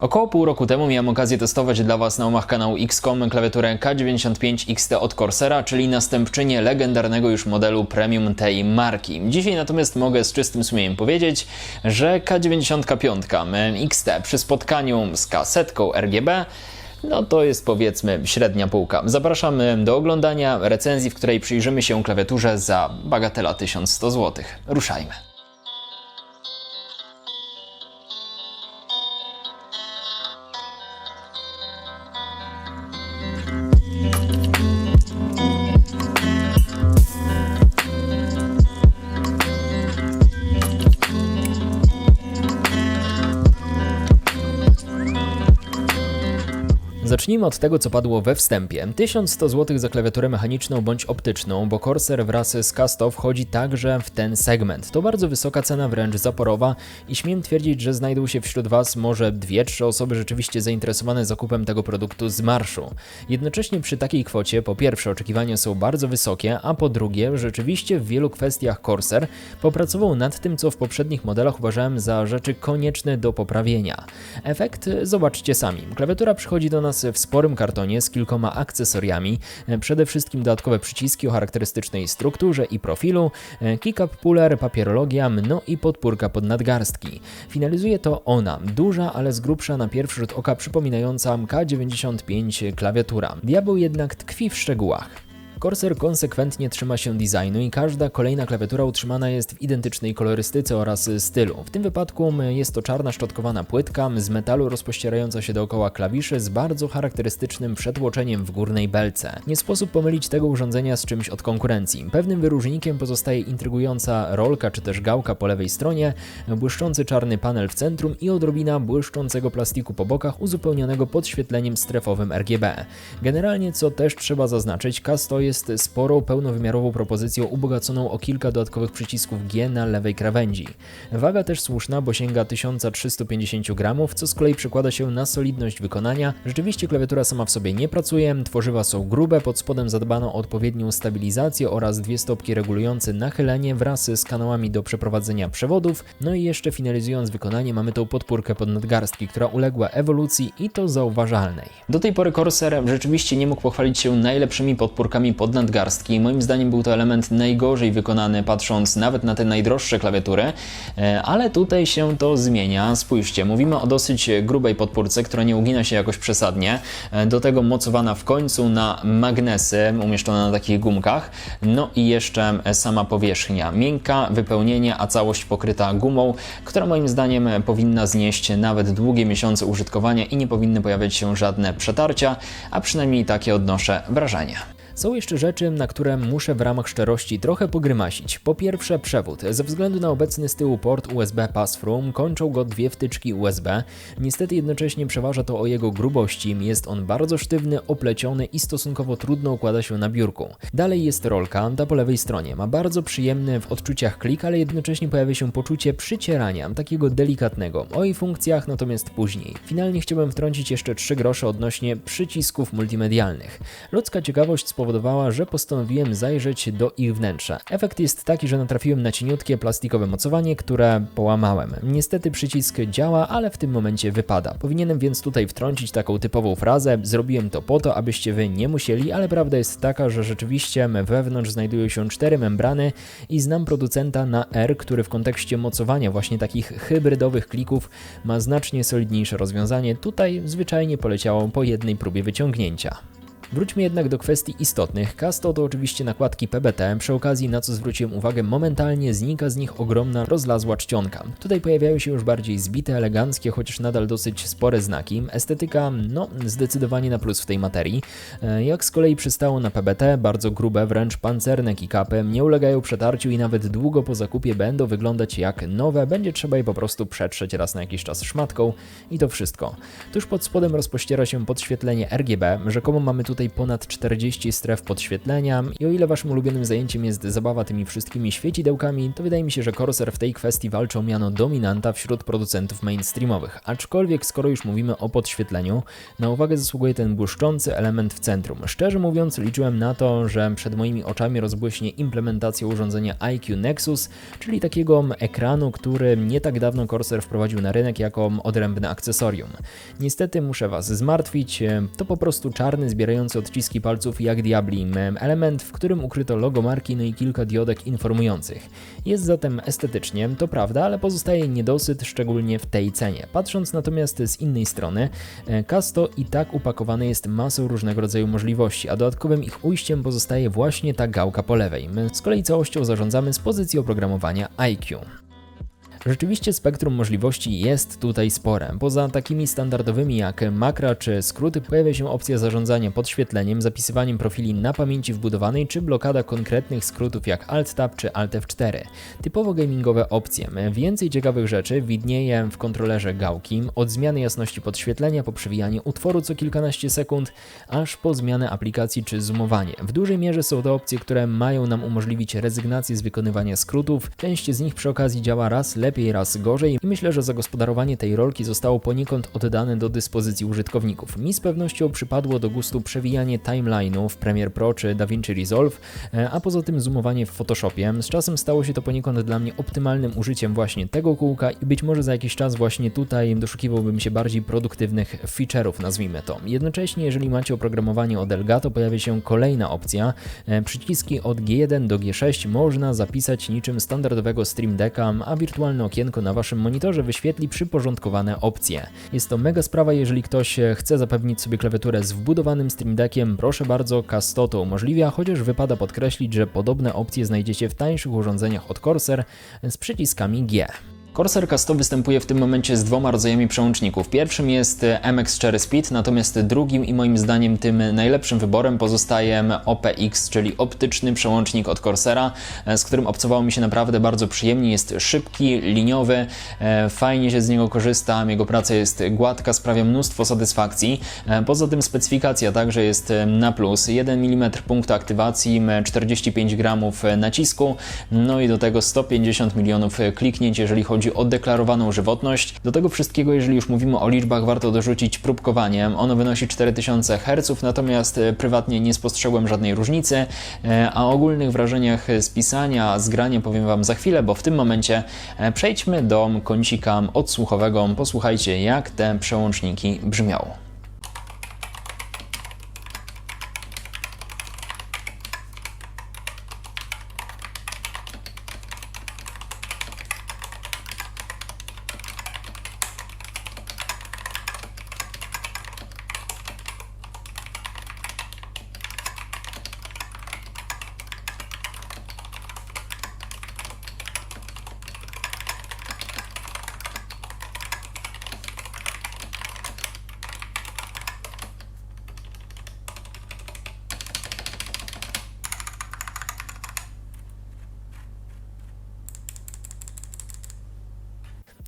Około pół roku temu miałem okazję testować dla Was na umach kanału XCOM klawiaturę K95 XT od Corsera, czyli następczynię legendarnego już modelu premium tej marki. Dzisiaj natomiast mogę z czystym sumieniem powiedzieć, że K95 XT przy spotkaniu z kasetką RGB no to jest powiedzmy średnia półka. Zapraszamy do oglądania recenzji, w której przyjrzymy się klawiaturze za bagatela 1100 zł. Ruszajmy. Zacznijmy od tego, co padło we wstępie. 1100 zł za klawiaturę mechaniczną bądź optyczną, bo Corsair wraz z Casto wchodzi także w ten segment. To bardzo wysoka cena, wręcz zaporowa i śmiem twierdzić, że znajdą się wśród Was może dwie, trzy osoby rzeczywiście zainteresowane zakupem tego produktu z marszu. Jednocześnie przy takiej kwocie, po pierwsze oczekiwania są bardzo wysokie, a po drugie rzeczywiście w wielu kwestiach Corsair popracował nad tym, co w poprzednich modelach uważałem za rzeczy konieczne do poprawienia. Efekt zobaczcie sami. Klawiatura przychodzi do nas w sporym kartonie z kilkoma akcesoriami, przede wszystkim dodatkowe przyciski o charakterystycznej strukturze i profilu, kick-up puller, papierologia, no i podpórka pod nadgarstki. Finalizuje to ona, duża, ale z grubsza na pierwszy rzut oka przypominająca K95 klawiatura. Diabeł jednak tkwi w szczegółach. Corsair konsekwentnie trzyma się designu i każda kolejna klawiatura utrzymana jest w identycznej kolorystyce oraz stylu. W tym wypadku jest to czarna szczotkowana płytka z metalu rozpościerająca się dookoła klawiszy z bardzo charakterystycznym przetłoczeniem w górnej belce. Nie sposób pomylić tego urządzenia z czymś od konkurencji. Pewnym wyróżnikiem pozostaje intrygująca rolka czy też gałka po lewej stronie, błyszczący czarny panel w centrum i odrobina błyszczącego plastiku po bokach uzupełnionego podświetleniem strefowym RGB. Generalnie, co też trzeba zaznaczyć, Casto jest sporą, pełnowymiarową propozycją ubogaconą o kilka dodatkowych przycisków G na lewej krawędzi. Waga też słuszna, bo sięga 1350 gramów, co z kolei przekłada się na solidność wykonania. Rzeczywiście klawiatura sama w sobie nie pracuje, tworzywa są grube, pod spodem zadbano o odpowiednią stabilizację oraz dwie stopki regulujące nachylenie wraz z kanałami do przeprowadzenia przewodów. No i jeszcze finalizując wykonanie mamy tą podpórkę pod nadgarstki, która uległa ewolucji i to zauważalnej. Do tej pory Corsair rzeczywiście nie mógł pochwalić się najlepszymi podpórkami pod nadgarstki. Moim zdaniem był to element najgorzej wykonany, patrząc nawet na te najdroższe klawiatury, e, ale tutaj się to zmienia. Spójrzcie, mówimy o dosyć grubej podpórce, która nie ugina się jakoś przesadnie, e, do tego mocowana w końcu na magnesy umieszczone na takich gumkach, no i jeszcze sama powierzchnia. Miękka, wypełnienie, a całość pokryta gumą, która moim zdaniem powinna znieść nawet długie miesiące użytkowania i nie powinny pojawiać się żadne przetarcia, a przynajmniej takie odnoszę wrażenie. Są jeszcze rzeczy, na które muszę w ramach szczerości trochę pogrymasić. Po pierwsze przewód. Ze względu na obecny z tyłu port USB pass-through kończą go dwie wtyczki USB. Niestety jednocześnie przeważa to o jego grubości. Jest on bardzo sztywny, opleciony i stosunkowo trudno układa się na biurku. Dalej jest rolka, ta po lewej stronie. Ma bardzo przyjemny w odczuciach klik, ale jednocześnie pojawia się poczucie przycierania, takiego delikatnego. O jej funkcjach natomiast później. Finalnie chciałbym wtrącić jeszcze trzy grosze odnośnie przycisków multimedialnych. Ludzka ciekawość spowodowała spowodowała, że postanowiłem zajrzeć do ich wnętrza. Efekt jest taki, że natrafiłem na cieniutkie plastikowe mocowanie, które połamałem. Niestety przycisk działa, ale w tym momencie wypada. Powinienem więc tutaj wtrącić taką typową frazę, zrobiłem to po to, abyście wy nie musieli, ale prawda jest taka, że rzeczywiście wewnątrz znajdują się cztery membrany i znam producenta na R, który w kontekście mocowania właśnie takich hybrydowych klików ma znacznie solidniejsze rozwiązanie. Tutaj zwyczajnie poleciało po jednej próbie wyciągnięcia. Wróćmy jednak do kwestii istotnych. Casto to oczywiście nakładki PBT, przy okazji na co zwróciłem uwagę, momentalnie znika z nich ogromna rozlazła czcionka. Tutaj pojawiają się już bardziej zbite, eleganckie, chociaż nadal dosyć spore znaki. Estetyka, no, zdecydowanie na plus w tej materii. E, jak z kolei przystało na PBT, bardzo grube, wręcz pancerne kickupy, nie ulegają przetarciu i nawet długo po zakupie będą wyglądać jak nowe, będzie trzeba je po prostu przetrzeć raz na jakiś czas szmatką i to wszystko. Tuż pod spodem rozpościera się podświetlenie RGB, rzekomo mamy tutaj tutaj ponad 40 stref podświetlenia i o ile waszym ulubionym zajęciem jest zabawa tymi wszystkimi świecidełkami, to wydaje mi się, że Corsair w tej kwestii walczy o miano dominanta wśród producentów mainstreamowych. Aczkolwiek skoro już mówimy o podświetleniu, na uwagę zasługuje ten błyszczący element w centrum. Szczerze mówiąc liczyłem na to, że przed moimi oczami rozbłyśnie implementacja urządzenia IQ Nexus, czyli takiego ekranu, który nie tak dawno Corsair wprowadził na rynek jako odrębne akcesorium. Niestety muszę Was zmartwić, to po prostu czarny zbierający odciski palców jak diabli, element, w którym ukryto logo marki no i kilka diodek informujących. Jest zatem estetycznie, to prawda, ale pozostaje niedosyt, szczególnie w tej cenie. Patrząc natomiast z innej strony, Casto i tak upakowany jest masą różnego rodzaju możliwości, a dodatkowym ich ujściem pozostaje właśnie ta gałka po lewej. My z kolei całością zarządzamy z pozycji oprogramowania IQ. Rzeczywiście spektrum możliwości jest tutaj spore. Poza takimi standardowymi jak makra czy skróty pojawia się opcja zarządzania podświetleniem, zapisywaniem profili na pamięci wbudowanej czy blokada konkretnych skrótów jak Alt-Tab czy Alt-F4. Typowo gamingowe opcje. Więcej ciekawych rzeczy widnieje w kontrolerze gałki, od zmiany jasności podświetlenia po przewijanie utworu co kilkanaście sekund, aż po zmianę aplikacji czy zoomowanie. W dużej mierze są to opcje, które mają nam umożliwić rezygnację z wykonywania skrótów. Część z nich przy okazji działa raz lepiej lepiej, raz gorzej i myślę, że zagospodarowanie tej rolki zostało poniekąd oddane do dyspozycji użytkowników. Mi z pewnością przypadło do gustu przewijanie timeline'u w Premiere Pro czy DaVinci Resolve, e, a poza tym zoomowanie w Photoshopie. Z czasem stało się to poniekąd dla mnie optymalnym użyciem właśnie tego kółka i być może za jakiś czas właśnie tutaj doszukiwałbym się bardziej produktywnych feature'ów, nazwijmy to. Jednocześnie, jeżeli macie oprogramowanie od Elgato, pojawia się kolejna opcja. E, przyciski od G1 do G6 można zapisać niczym standardowego Stream Decka, a okienko na Waszym monitorze wyświetli przyporządkowane opcje. Jest to mega sprawa, jeżeli ktoś chce zapewnić sobie klawiaturę z wbudowanym Stream Deckiem, proszę bardzo, Casto to umożliwia, chociaż wypada podkreślić, że podobne opcje znajdziecie w tańszych urządzeniach od Corsair z przyciskami G. Corsair Casto występuje w tym momencie z dwoma rodzajami przełączników. Pierwszym jest MX Cherry Speed, natomiast drugim i moim zdaniem tym najlepszym wyborem pozostaje OPX, czyli optyczny przełącznik od Corsaira, z którym obcowało mi się naprawdę bardzo przyjemnie. Jest szybki, liniowy, e, fajnie się z niego korzysta, jego praca jest gładka, sprawia mnóstwo satysfakcji. E, poza tym specyfikacja także jest na plus. 1 mm punktu aktywacji, 45 gramów nacisku, no i do tego 150 milionów kliknięć, jeżeli chodzi chodzi o deklarowaną żywotność. Do tego wszystkiego, jeżeli już mówimy o liczbach, warto dorzucić próbkowanie. Ono wynosi 4000 Hz, natomiast e, prywatnie nie spostrzegłem żadnej różnicy, e, a o ogólnych wrażeniach z pisania, z grania powiem Wam za chwilę, bo w tym momencie e, przejdźmy do kącika odsłuchowego. Posłuchajcie, jak te przełączniki brzmią.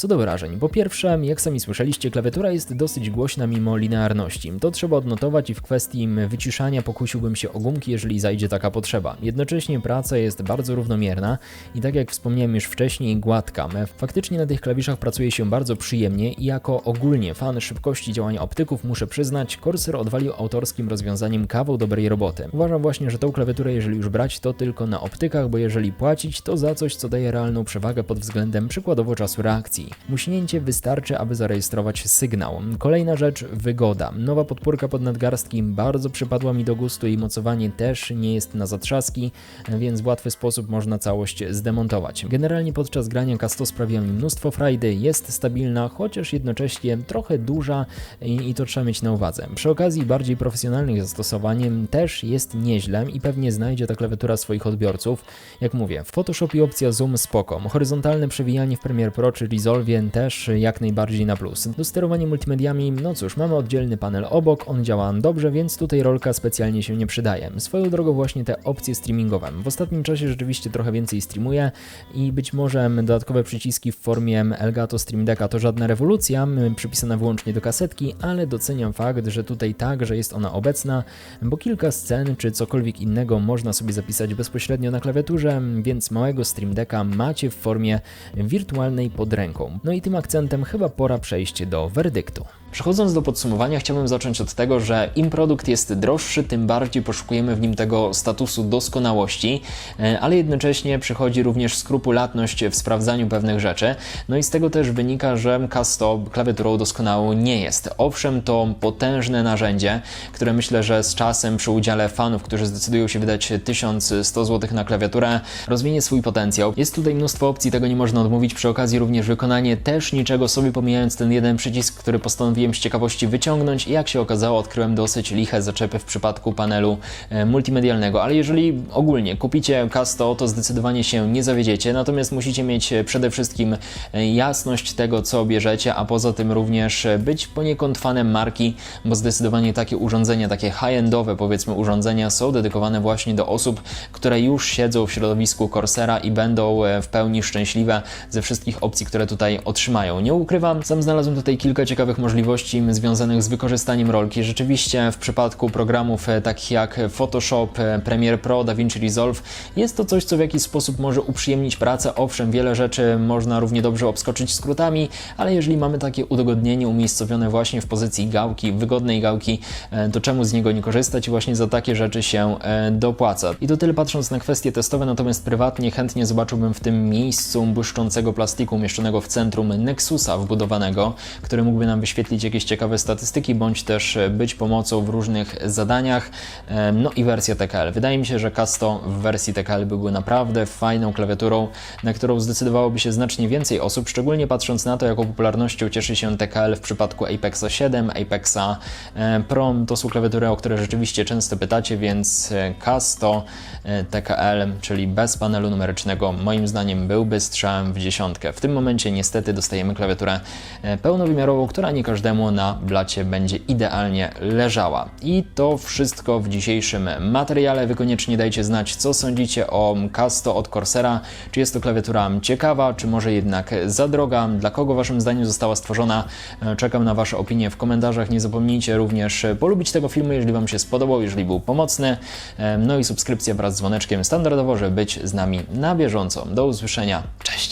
Co do wrażeń, po pierwsze, jak sami słyszeliście, klawiatura jest dosyć głośna mimo linearności. To trzeba odnotować i w kwestii wyciszania pokusiłbym się o gumki, jeżeli zajdzie taka potrzeba. Jednocześnie praca jest bardzo równomierna i tak jak wspomniałem już wcześniej, gładka. Faktycznie na tych klawiszach pracuje się bardzo przyjemnie i jako ogólnie fan szybkości działania optyków muszę przyznać, Corsair odwalił autorskim rozwiązaniem kawał dobrej roboty. Uważam właśnie, że tą klawiaturę jeżeli już brać to tylko na optykach, bo jeżeli płacić to za coś, co daje realną przewagę pod względem przykładowo czasu reakcji. Muśnięcie wystarczy, aby zarejestrować sygnał. Kolejna rzecz, wygoda. Nowa podpórka pod nadgarstki bardzo przypadła mi do gustu i mocowanie też nie jest na zatrzaski, więc w łatwy sposób można całość zdemontować. Generalnie podczas grania Casto sprawia mi mnóstwo frajdy, jest stabilna, chociaż jednocześnie trochę duża i, i to trzeba mieć na uwadze. Przy okazji bardziej profesjonalnych zastosowaniem też jest nieźle i pewnie znajdzie ta klawiatura swoich odbiorców. Jak mówię, w Photoshopie opcja Zoom spoko, horyzontalne przewijanie w Premiere Pro czy Resolve Solvien też jak najbardziej na plus. Do sterowania multimediami, no cóż, mamy oddzielny panel obok, on działa dobrze, więc tutaj rolka specjalnie się nie przydaje. Swoją drogą właśnie te opcje streamingowe. W ostatnim czasie rzeczywiście trochę więcej streamuję i być może dodatkowe przyciski w formie Elgato Stream Decka to żadna rewolucja, przypisana wyłącznie do kasetki, ale doceniam fakt, że tutaj także jest ona obecna, bo kilka scen czy cokolwiek innego można sobie zapisać bezpośrednio na klawiaturze, więc małego Stream Decka macie w formie wirtualnej pod ręką. No i tym akcentem chyba pora przejść do werdyktu. Przechodząc do podsumowania, chciałbym zacząć od tego, że im produkt jest droższy, tym bardziej poszukujemy w nim tego statusu doskonałości, e, ale jednocześnie przychodzi również skrupulatność w sprawdzaniu pewnych rzeczy. No i z tego też wynika, że Casto klawiaturą doskonałą nie jest. Owszem, to potężne narzędzie, które myślę, że z czasem przy udziale fanów, którzy zdecydują się wydać 1100 zł na klawiaturę, rozwinie swój potencjał. Jest tutaj mnóstwo opcji, tego nie można odmówić. Przy okazji również wykonanie też niczego sobie pomijając ten jeden przycisk, który postanowiłem z ciekawości wyciągnąć i jak się okazało odkryłem dosyć liche zaczepy w przypadku panelu e, multimedialnego, ale jeżeli ogólnie kupicie Casto, to zdecydowanie się nie zawiedziecie, natomiast musicie mieć e, przede wszystkim e, jasność tego, co bierzecie, a poza tym również być poniekąd fanem marki, bo zdecydowanie takie urządzenia, takie high-endowe powiedzmy urządzenia są dedykowane właśnie do osób, które już siedzą w środowisku Corsera i będą w pełni szczęśliwe ze wszystkich opcji, które tutaj otrzymają. Nie ukrywam, sam znalazłem tutaj kilka ciekawych możliwości związanych z wykorzystaniem rolki. Rzeczywiście w przypadku programów e, takich jak Photoshop, e, Premiere Pro, DaVinci Resolve jest to coś, co w jakiś sposób może uprzyjemnić pracę. Owszem, wiele rzeczy można równie dobrze obskoczyć skrótami, ale jeżeli mamy takie udogodnienie umiejscowione właśnie w pozycji gałki, wygodnej gałki, e, to czemu z niego nie korzystać i właśnie za takie rzeczy się dopłaca. I to tyle patrząc na kwestie testowe, natomiast prywatnie chętnie zobaczyłbym w tym miejscu błyszczącego plastiku umieszczonego w centrum Nexusa wbudowanego, który mógłby nam wyświetlić jakieś ciekawe statystyki, bądź też e, być pomocą w różnych zadaniach. E, no i wersja TKL. Wydaje mi się, że Casto w wersji TKL byłby naprawdę fajną klawiaturą, na którą zdecydowałoby się znacznie więcej osób, szczególnie patrząc na to, jaką popularnością cieszy się TKL w przypadku Apexa 7, Apexa e, Pro. To są klawiatury, o które rzeczywiście często pytacie, więc Casto TKL, czyli bez panelu numerycznego, moim zdaniem byłby strzałem w dziesiątkę. W tym momencie niestety dostajemy klawiaturę pełnowymiarową, która nie każdemu na blacie będzie idealnie leżała. I to wszystko w dzisiejszym materiale. Wy koniecznie dajcie znać, co sądzicie o Casto od Corsera. Czy jest to klawiatura ciekawa, czy może jednak za droga? Dla kogo waszym zdaniem została stworzona? Czekam na wasze opinie w komentarzach. Nie zapomnijcie również polubić tego filmu, jeżeli wam się spodobał, jeżeli był pomocny. No i subskrypcja wraz z dzwoneczkiem standardowo, żeby być z nami na bieżąco. Do usłyszenia. Cześć!